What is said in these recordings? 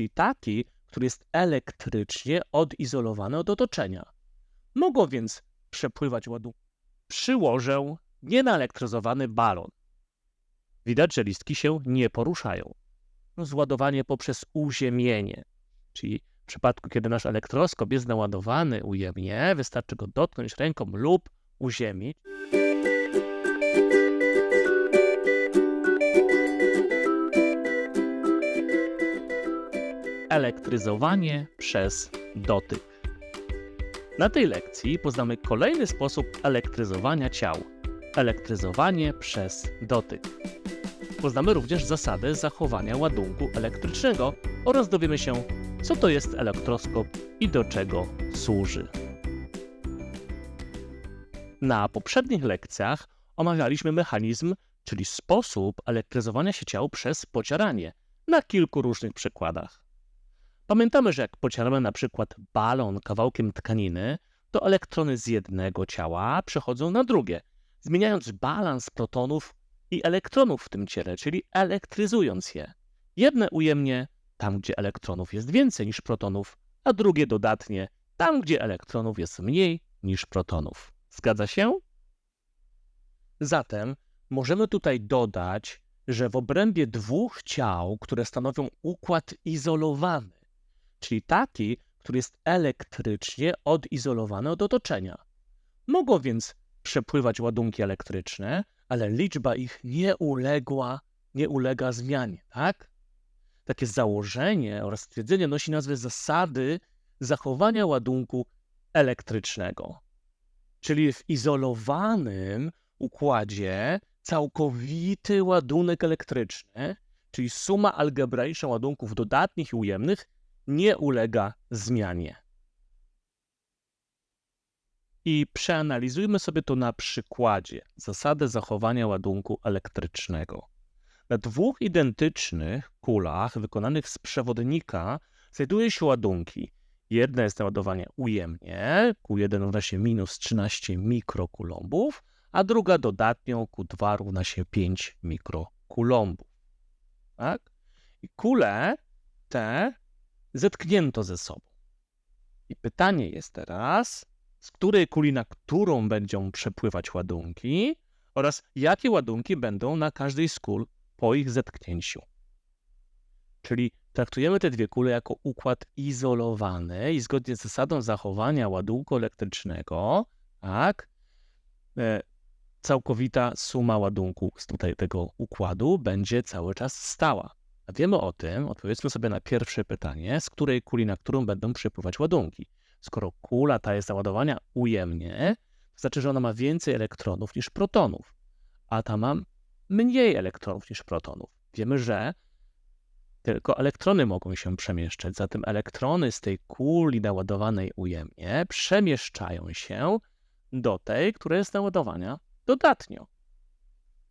czyli taki, który jest elektrycznie odizolowany od otoczenia. Mogą więc przepływać ładunki. Przyłożę nienaelektryzowany balon. Widać, że listki się nie poruszają. Zładowanie poprzez uziemienie, czyli w przypadku, kiedy nasz elektroskop jest naładowany ujemnie, wystarczy go dotknąć ręką lub uziemić. Elektryzowanie przez dotyk. Na tej lekcji poznamy kolejny sposób elektryzowania ciał elektryzowanie przez dotyk. Poznamy również zasady zachowania ładunku elektrycznego oraz dowiemy się, co to jest elektroskop i do czego służy. Na poprzednich lekcjach omawialiśmy mechanizm, czyli sposób elektryzowania się ciał przez pocieranie na kilku różnych przykładach. Pamiętamy, że jak pocieramy na przykład balon kawałkiem tkaniny, to elektrony z jednego ciała przechodzą na drugie, zmieniając balans protonów i elektronów w tym ciele, czyli elektryzując je. Jedne ujemnie tam, gdzie elektronów jest więcej niż protonów, a drugie dodatnie tam, gdzie elektronów jest mniej niż protonów. Zgadza się? Zatem możemy tutaj dodać, że w obrębie dwóch ciał, które stanowią układ izolowany, czyli taki, który jest elektrycznie odizolowany od otoczenia, mogą więc przepływać ładunki elektryczne, ale liczba ich nie uległa, nie ulega zmianie, tak? Takie założenie oraz stwierdzenie nosi nazwę zasady zachowania ładunku elektrycznego. Czyli w izolowanym układzie całkowity ładunek elektryczny, czyli suma algebraiczna ładunków dodatnich i ujemnych, nie ulega zmianie. I przeanalizujmy sobie to na przykładzie zasady zachowania ładunku elektrycznego. Na dwóch identycznych kulach wykonanych z przewodnika znajduje się ładunki. Jedna jest naładowanie ujemnie, Q1 równa się minus 13 mikrokulombów, a druga dodatnią Q2 równa się 5 mikrokulombów. Tak? I kule te zetknięto ze sobą. I pytanie jest teraz, z której kuli na którą będą przepływać ładunki oraz jakie ładunki będą na każdej z kul po ich zetknięciu. Czyli traktujemy te dwie kule jako układ izolowany i zgodnie z zasadą zachowania ładunku elektrycznego, tak, e, całkowita suma ładunku z tutaj tego układu będzie cały czas stała. Wiemy o tym, odpowiedzmy sobie na pierwsze pytanie, z której kuli na którą będą przepływać ładunki. Skoro kula ta jest załadowania ujemnie, to znaczy, że ona ma więcej elektronów niż protonów, a ta ma mniej elektronów niż protonów. Wiemy, że tylko elektrony mogą się przemieszczać, zatem elektrony z tej kuli naładowanej ujemnie przemieszczają się do tej, która jest naładowania dodatnio.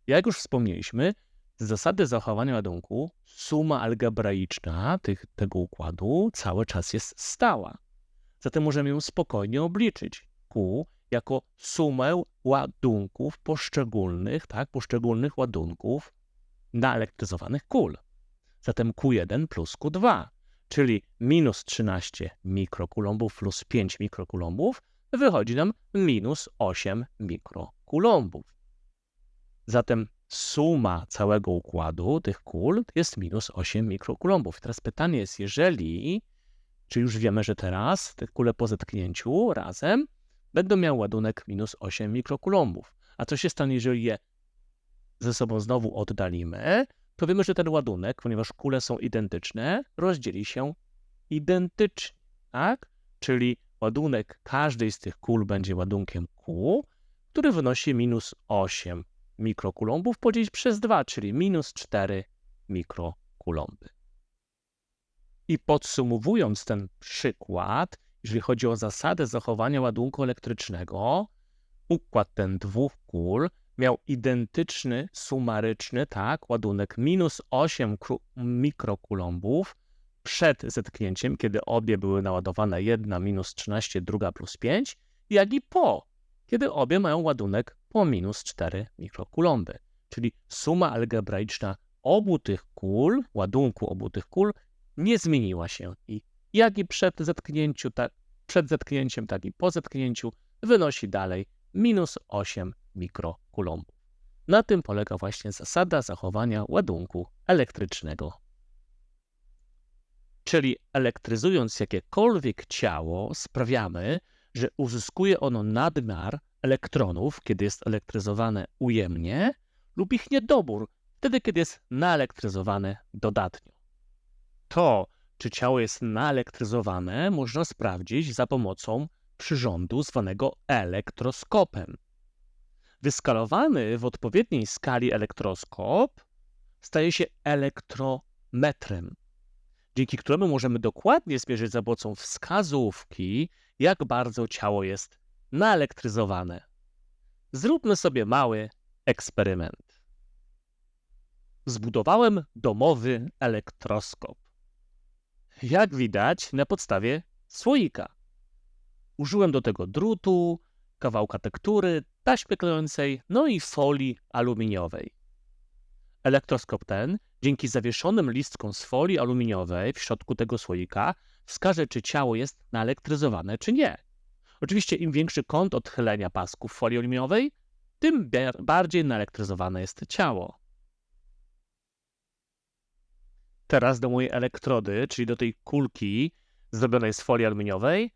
Jak już wspomnieliśmy, z zasady zachowania ładunku suma algebraiczna tych, tego układu cały czas jest stała. Zatem możemy ją spokojnie obliczyć. Q jako sumę ładunków poszczególnych, tak, poszczególnych ładunków naelektryzowanych kul. Zatem Q1 plus Q2, czyli minus 13 mikrokulombów plus 5 mikrokulombów, wychodzi nam minus 8 mikrokulombów. Zatem suma całego układu tych kul jest minus 8 mikrokulombów. Teraz pytanie jest, jeżeli czy już wiemy, że teraz te kule po zetknięciu razem będą miały ładunek minus 8 mikrokulombów. A co się stanie, jeżeli je ze sobą znowu oddalimy? To wiemy, że ten ładunek, ponieważ kule są identyczne, rozdzieli się identycznie, tak? Czyli ładunek każdej z tych kul będzie ładunkiem Q, który wynosi minus 8 mikrokulombów podzielić przez 2, czyli minus 4 mikrokulomby. I podsumowując ten przykład, jeżeli chodzi o zasadę zachowania ładunku elektrycznego, układ ten dwóch kul miał identyczny, sumaryczny, tak, ładunek minus 8 mikrokulombów przed zetknięciem, kiedy obie były naładowane, jedna minus 13, druga plus 5, jak i po, kiedy obie mają ładunek po minus 4 mikrokulomby. Czyli suma algebraiczna obu tych kul, ładunku obu tych kul nie zmieniła się i jak i przed, zetknięciu, tak, przed zetknięciem, tak i po zetknięciu wynosi dalej minus 8 mikrokulumbów. Na tym polega właśnie zasada zachowania ładunku elektrycznego. Czyli elektryzując jakiekolwiek ciało, sprawiamy, że uzyskuje ono nadmiar elektronów, kiedy jest elektryzowane ujemnie, lub ich niedobór, wtedy, kiedy jest naelektryzowane dodatnio. To, czy ciało jest naelektryzowane, można sprawdzić za pomocą przyrządu zwanego elektroskopem. Wyskalowany w odpowiedniej skali elektroskop staje się elektrometrem, dzięki któremu możemy dokładnie zmierzyć za pomocą wskazówki, jak bardzo ciało jest naelektryzowane. Zróbmy sobie mały eksperyment. Zbudowałem domowy elektroskop. Jak widać na podstawie słoika. Użyłem do tego drutu, kawałka tektury, taśmy klejącej, no i folii aluminiowej. Elektroskop ten, dzięki zawieszonym listkom z folii aluminiowej w środku tego słoika, wskaże, czy ciało jest naelektryzowane, czy nie. Oczywiście im większy kąt odchylenia pasków folii aluminiowej, tym bardziej naelektryzowane jest ciało. Teraz do mojej elektrody, czyli do tej kulki zrobionej z folii aluminiowej,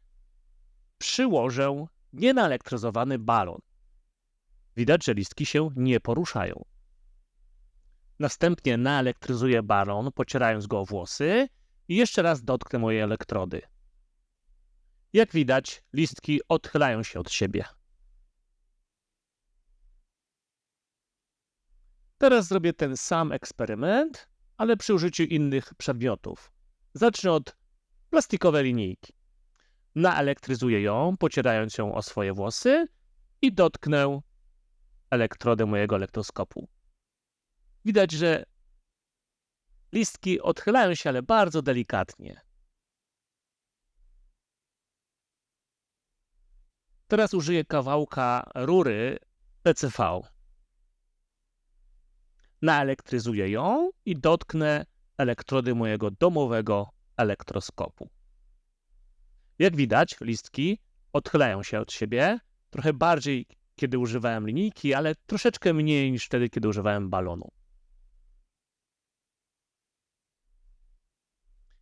przyłożę nienaelektryzowany balon. Widać, że listki się nie poruszają. Następnie naelektryzuję balon, pocierając go o włosy i jeszcze raz dotknę mojej elektrody. Jak widać, listki odchylają się od siebie. Teraz zrobię ten sam eksperyment, ale przy użyciu innych przedmiotów. Zacznę od plastikowej linijki. Naelektryzuję ją, pocierając ją o swoje włosy i dotknę elektrody mojego elektroskopu. Widać, że listki odchylają się, ale bardzo delikatnie. Teraz użyję kawałka rury PCV. Naelektryzuję ją i dotknę elektrody mojego domowego elektroskopu. Jak widać, listki odchylają się od siebie, trochę bardziej kiedy używałem linijki, ale troszeczkę mniej niż wtedy, kiedy używałem balonu.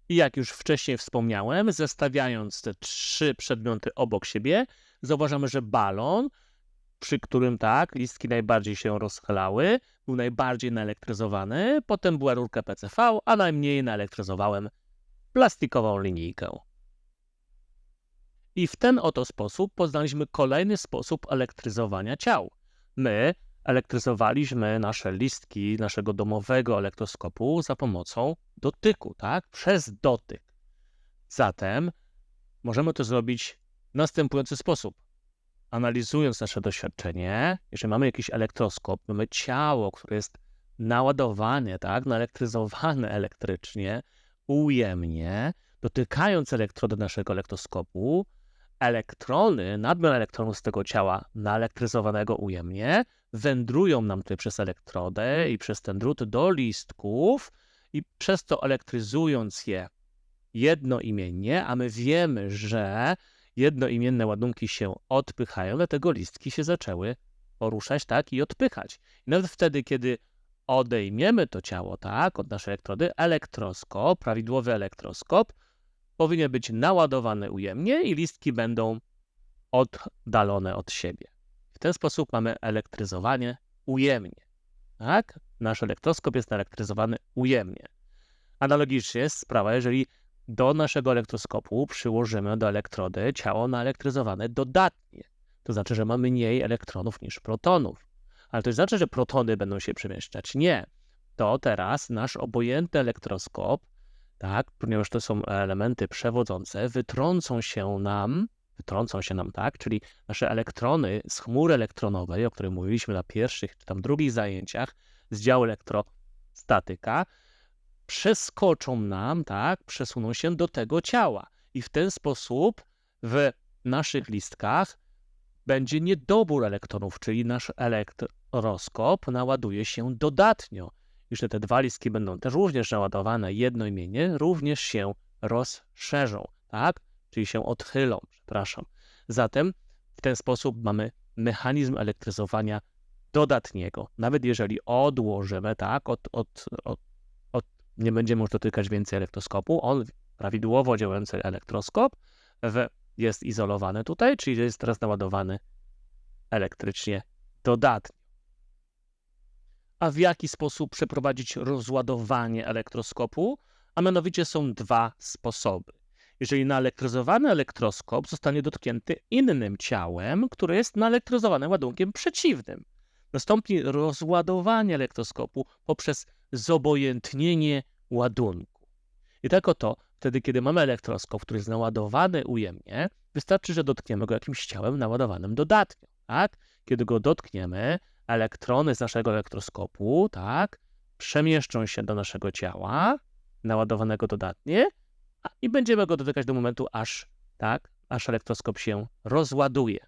I jak już wcześniej wspomniałem, zestawiając te trzy przedmioty obok siebie, zauważamy, że balon, przy którym tak, listki najbardziej się rozchylały, był najbardziej naelektryzowany, potem była rurka PCV, a najmniej naelektryzowałem plastikową linijkę. I w ten oto sposób poznaliśmy kolejny sposób elektryzowania ciał. My elektryzowaliśmy nasze listki naszego domowego elektroskopu za pomocą dotyku, tak? Przez dotyk. Zatem możemy to zrobić następujący sposób. Analizując nasze doświadczenie, jeżeli mamy jakiś elektroskop, mamy ciało, które jest naładowane, tak, naelektryzowane elektrycznie, ujemnie, dotykając elektrody naszego elektroskopu, elektrony, nadmiar elektronów z tego ciała naelektryzowanego ujemnie, wędrują nam tutaj przez elektrodę i przez ten drut do listków i przez to elektryzując je jednoimiennie, a my wiemy, że jednoimienne ładunki się odpychają, dlatego listki się zaczęły poruszać, tak, i odpychać. I nawet wtedy, kiedy odejmiemy to ciało, tak, od naszej elektrody, elektroskop, prawidłowy elektroskop, powinien być naładowany ujemnie i listki będą oddalone od siebie. W ten sposób mamy elektryzowanie ujemnie. Tak? Nasz elektroskop jest elektryzowany ujemnie. Analogicznie jest sprawa, jeżeli do naszego elektroskopu przyłożymy do elektrody ciało naelektryzowane dodatnie. To znaczy, że mamy mniej elektronów niż protonów. Ale to znaczy, że protony będą się przemieszczać. Nie. To teraz nasz obojętny elektroskop tak, ponieważ to są elementy przewodzące, wytrącą się nam, wytrącą się nam, tak, czyli nasze elektrony z chmury elektronowej, o której mówiliśmy na pierwszych czy tam drugich zajęciach z działu elektrostatyka, przeskoczą nam, tak, przesuną się do tego ciała. I w ten sposób w naszych listkach będzie niedobór elektronów, czyli nasz elektroskop naładuje się dodatnio. jeśli te dwa listki będą też również naładowane jednoimiennie, również się rozszerzą, tak? Czyli się odchylą, przepraszam. Zatem w ten sposób mamy mechanizm elektryzowania dodatniego. Nawet jeżeli odłożymy, tak, od, od, od, nie będziemy już dotykać więcej elektroskopu, on prawidłowo działający elektroskop w, jest izolowany tutaj, czyli jest teraz naładowany elektrycznie dodatnio. A w jaki sposób przeprowadzić rozładowanie elektroskopu? A mianowicie są dwa sposoby. Jeżeli naelektryzowany elektroskop zostanie dotknięty innym ciałem, które jest naelektryzowane ładunkiem przeciwnym, nastąpi rozładowanie elektroskopu poprzez zobojętnienie ładunku. I tak oto, wtedy kiedy mamy elektroskop, który jest naładowany ujemnie, wystarczy, że dotkniemy go jakimś ciałem naładowanym dodatnio. Tak? Kiedy go dotkniemy, elektrony z naszego elektroskopu tak, przemieszczą się do naszego ciała naładowanego dodatnie i będziemy go dotykać do momentu, aż, tak, aż elektroskop się rozładuje.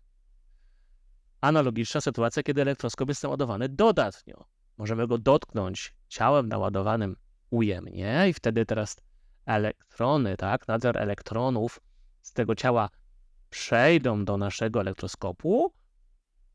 Analogiczna sytuacja, kiedy elektroskop jest naładowany dodatnio. Możemy go dotknąć ciałem naładowanym ujemnie i wtedy teraz elektrony, tak, nadzór elektronów z tego ciała przejdą do naszego elektroskopu,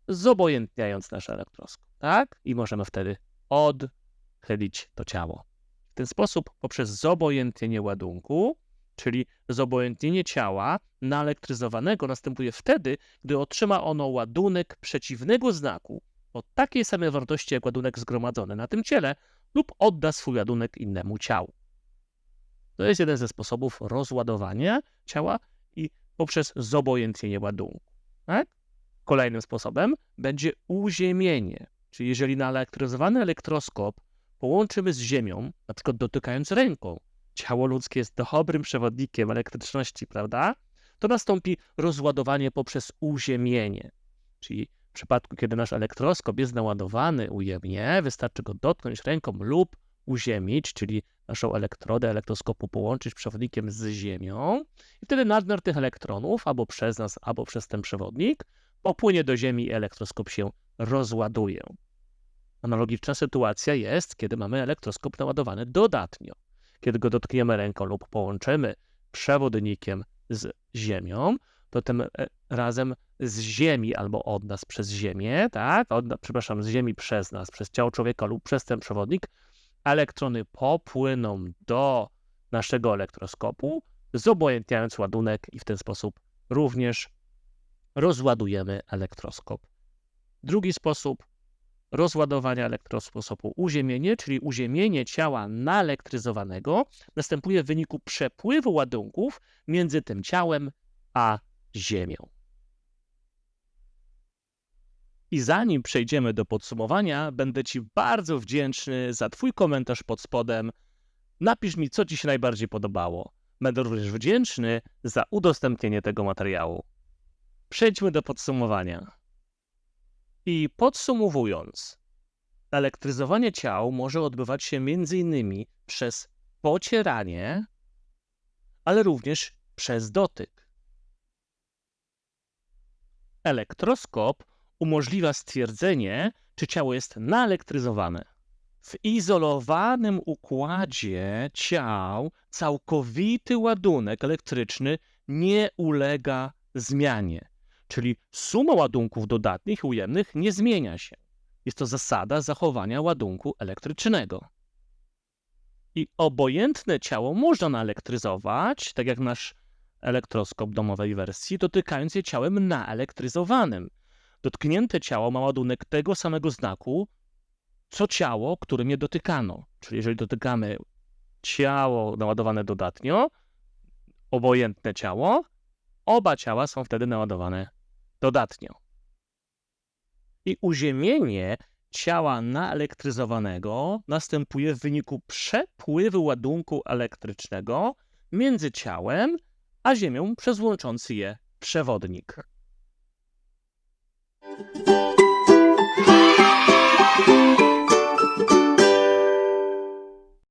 zobojętniając nasz elektroskop, tak? I możemy wtedy odchylić to ciało. W ten sposób, poprzez zobojętnienie ładunku, czyli zobojętnienie ciała naelektryzowanego następuje wtedy, gdy otrzyma ono ładunek przeciwnego znaku o takiej samej wartości jak ładunek zgromadzony na tym ciele lub odda swój ładunek innemu ciału. To jest jeden ze sposobów rozładowania ciała i poprzez zobojętnienie ładunku. Tak? Kolejnym sposobem będzie uziemienie, czyli jeżeli naelektryzowany elektroskop połączymy z Ziemią, na przykład dotykając ręką, ciało ludzkie jest dobrym przewodnikiem elektryczności, prawda? To nastąpi rozładowanie poprzez uziemienie. Czyli w przypadku, kiedy nasz elektroskop jest naładowany ujemnie, wystarczy go dotknąć ręką lub uziemić, czyli naszą elektrodę elektroskopu połączyć przewodnikiem z Ziemią i wtedy nadmiar tych elektronów albo przez nas, albo przez ten przewodnik popłynie do Ziemi i elektroskop się rozładuje. Analogiczna sytuacja jest, kiedy mamy elektroskop naładowany dodatnio. Kiedy go dotkniemy ręką lub połączymy przewodnikiem z Ziemią, to tym e, razem z Ziemi albo od nas przez Ziemię, tak? Od, przepraszam, z Ziemi przez nas, przez ciało człowieka lub przez ten przewodnik, elektrony popłyną do naszego elektroskopu, zobojętniając ładunek i w ten sposób również rozładujemy elektroskop. Drugi sposób rozładowania elektrosposobu uziemienie, czyli uziemienie ciała naelektryzowanego, następuje w wyniku przepływu ładunków między tym ciałem a Ziemią. I zanim przejdziemy do podsumowania, będę Ci bardzo wdzięczny za Twój komentarz pod spodem. Napisz mi, co Ci się najbardziej podobało. Będę również wdzięczny za udostępnienie tego materiału. Przejdźmy do podsumowania. I podsumowując, elektryzowanie ciał może odbywać się m.in. przez pocieranie, ale również przez dotyk. Elektroskop umożliwia stwierdzenie, czy ciało jest naelektryzowane. W izolowanym układzie ciał całkowity ładunek elektryczny nie ulega zmianie, czyli suma ładunków dodatnich i ujemnych nie zmienia się. Jest to zasada zachowania ładunku elektrycznego. I obojętne ciało można naelektryzować, tak jak nasz elektroskop domowej wersji, dotykając je ciałem naelektryzowanym. Dotknięte ciało ma ładunek tego samego znaku, co ciało, którym je dotykano. Czyli jeżeli dotykamy ciało naładowane dodatnio, obojętne ciało, oba ciała są wtedy naładowane dodatnio. I uziemienie ciała naelektryzowanego następuje w wyniku przepływu ładunku elektrycznego między ciałem a Ziemią przez łączący je przewodnik. thank you